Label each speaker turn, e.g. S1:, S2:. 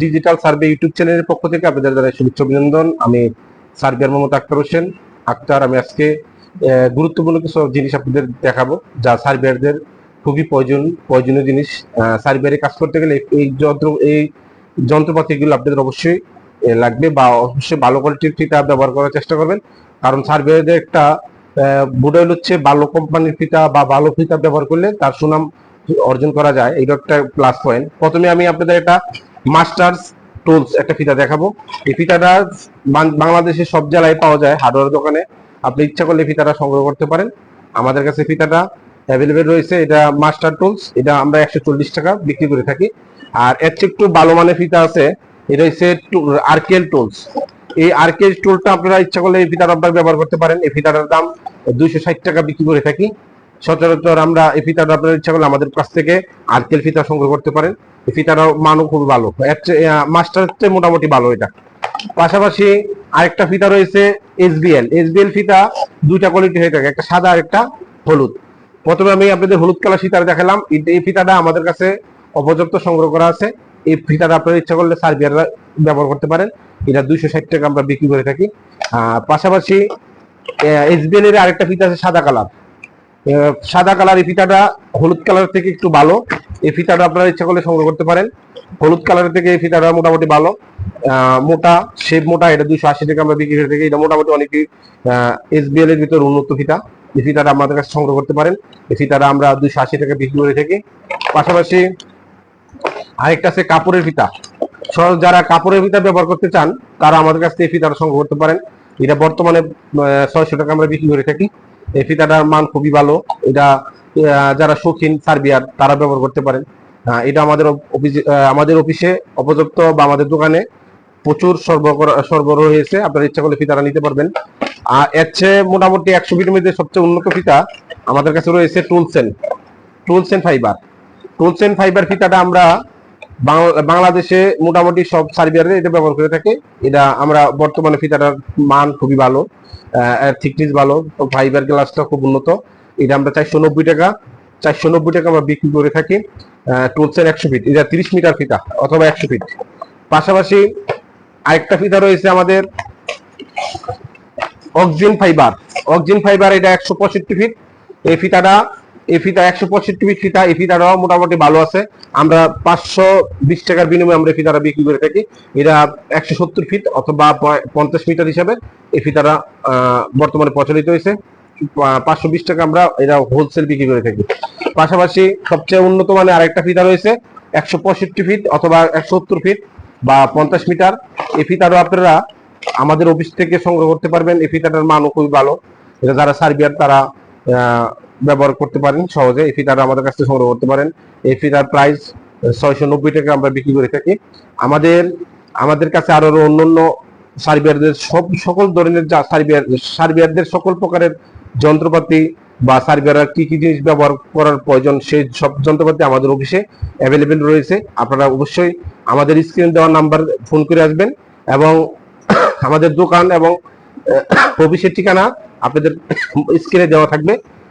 S1: Digital survey YouTube চ্যানেলের পক্ষ থেকে আপনাদের জানাই শুভেচ্ছা, অভিনন্দন। আমি সার্ভেয়ার মোহাম্মদ আক্তার হোসেন। আক্তার, আমি আজকে গুরুত্বপূর্ণ কিছু জিনিস আপনাদের দেখাবো যা সার্ভেয়ারদের খুবই প্রয়োজন প্রয়োজনীয় জিনিস। সার্ভেয়ারে কাজ করতে গেলে এই যন্ত্র এই যন্ত্রপাতিগুলো আপনাদের অবশ্যই লাগবে বা অবশ্যই ভালো কোয়ালিটির ফিতা ব্যবহার করার চেষ্টা করবেন। কারণ সার্ভেয়ারদের একটা বুডাইল হচ্ছে ভালো কোম্পানির ফিতা বা ভালো ফিতা ব্যবহার করলে তার সুনাম অর্জন করা যায় এটা একটা প্লাস পয়েন্ট প্রথমে আমি আপনাদের একটা মাস্টার্স টুলস একটা ফিতা দেখাবো। এই ফিতাটা বাংলাদেশের সব জেলায় পাওয়া যায় হার্ডওয়্যার দোকানে। আপনি ইচ্ছা করলে ফিতাটা সংগ্রহ করতে পারেন। আমাদের কাছে ফিতাটা অ্যাভেলেবেল রয়েছে, এটা মাস্টার টুলস এটা আমরা একশো চল্লিশ টাকা বিক্রি করে থাকি। আর এর চেয়ে একটু ভালো মানের ফিতা আছে, এটা হচ্ছে আরকেল টুলস এই আরকেল টুলটা আপনারা ইচ্ছা করলে এই ফিতাটা আপনারা ব্যবহার করতে পারেন। এই ফিতাটার দাম দুইশো ষাট টাকা বিক্রি করে থাকি। সচরাচর আমরা এই ফিতাটা আপনার ইচ্ছা করলে আমাদের কাছ থেকে আরকেল ফিতা সংগ্রহ করতে পারেন। এই ফিতাটার মানও খুব ভালো। মাস্টার মোটামুটি ভালো এটা। পাশাপাশি আরেকটা ফিতা রয়েছে এসবিএল। এসবিএল ফিতা দুইটা কোয়ালিটি হয়ে থাকে, একটা সাদা আর একটা হলুদ। প্রথমে আমি আপনাদের হলুদ কালার ফিতাটা দেখালাম। এই- ফিতাটা আমাদের কাছে অপর্যাপ্ত সংগ্রহ করা আছে। এই ফিতাটা আপনার ইচ্ছা করলে সার্বিয়াররা ব্যবহার করতে পারেন। এটা দুইশো ষাট টাকা আমরা বিক্রি করে থাকি। পাশাপাশি এসবিএল এর আরেকটা ফিতা আছে সাদা কালার। সাদা কালার এই ফিতাটা হলুদ কালার থেকে একটু ভালো। এই ফিতাটা আপনারা ইচ্ছা করলে সংগ্রহ করতে পারেন। হলুদ কালারের থেকে এই ফিতাটা মোটামুটি ভালো। মোটা, শেপ মোটা, এটা দুইশো আশি টাকা আমরা বিক্রি করে থাকি। এটা মোটামুটি অনেকই এসবিএল এর ভিতর উন্নত ফিতা। এই ফিতাটা আমাদের কাছে সংগ্রহ করতে পারেন। এই ফিতাটা আমরা দুইশো আশি টাকা বিক্রি করে থাকি। পাশাপাশি আরেকটা আছে কাপড়ের ফিতা। যারা কাপড়ের ফিতা ব্যবহার করতে চান, তারা আমাদের কাছ থেকে ফিতাটা সংগ্রহ করতে পারেন। এটা বর্তমানে ছয়শো টাকা আমরা বিক্রি করে থাকি। এই ফিতাটার মান খুবই ভালো। এটা যারা শৌখিন সার্বিয়ার, তারা ব্যবহার করতে পারেন। এটা আমাদের অফিসে আমাদের অফিসে অপযুক্ত বা আমাদের দোকানে প্রচুর সরবরাহ হয়েছে। আপনারা ইচ্ছা করলে ফিতাটা নিতে পারবেন। আর এর চেয়ে মোটামুটি একশো ফিটের মধ্যে সবচেয়ে উন্নত ফিতা আমাদের কাছে রয়েছে টুলসেন। টুলসেন ফাইবার। টুলসেন ফাইবার ফিতাটা আমরা বাংলাদেশে মোটামুটি সব সার্ভিয়ারে এটা ব্যবহার করে থাকে। এটা আমরা বর্তমানে ফিতাটার মান খুবই ভালো থিকনেস ভালো ফাইবার গ্লাসটা খুব উন্নত। এটা আমরা চারশো নব্বই টাকা, চারশো নব্বই টাকা আমরা বিক্রি করে থাকি টুলসের একশো ফিট এটা তিরিশ মিটার ফিতা অথবা একশো ফিট পাশাপাশি আরেকটা ফিতা রয়েছে আমাদের অক্সিজেন ফাইবার অক্সিজেন ফাইবার এটা একশো পঁয়ষট্টি ফিট এই ফিতাটা এই একশো পঁয়ষট্টি ফিতা এই ফিতাটাও মোটামুটি ভালো আছে। আমরা পাঁচশো বিশ টাকার বিনিময়ে আমরা ফিতাটা বিক্রি করে থাকি। এটা একশো সত্তর ফিট অথবা পঞ্চাশ মিটার হিসাবে আহ, বর্তমানে প্রচলিত হয়েছে। পাঁচশো বিশ টাকা আমরা এটা হোলসেল বিক্রি করে থাকি। পাশাপাশি সবচেয়ে উন্নত মানের আরেকটা ফিতা রয়েছে একশো পঁয়ষট্টি ফিট অথবা একশো সত্তর ফিট বা পঞ্চাশ মিটার। এই ফিতারও আপনারা আমাদের অফিস থেকে সংগ্রহ করতে পারবেন। এই মানও খুবই ভালো। এটা যারা সার্বিয়ার তারা ব্যবহার করতে পারেন সহজে। এই ফিতাটা আমাদের কাছ থেকে সংগ্রহ করতে পারেন। এই ফিতার প্রাইস ছয়শো নব্বই টাকা আমরা বিক্রি করে থাকি। আমাদের আমাদের কাছে আরও অন্য অন্য সার্বিয়ারদের সব, সকল ধরনের যা সার্বিয়ার, সার্বিয়ারদের সকল প্রকারের যন্ত্রপাতি বা সার্বিয়াররা কি কি জিনিস ব্যবহার করার প্রয়োজন, সেই সব যন্ত্রপাতি আমাদের অফিসে অ্যাভেলেবেল রয়েছে। আপনারা অবশ্যই আমাদের স্ক্রিন দেওয়া নাম্বার ফোন করে আসবেন এবং আমাদের দোকান এবং, অফিসের ঠিকানা আপনাদের স্ক্রিনে দেওয়া থাকবে।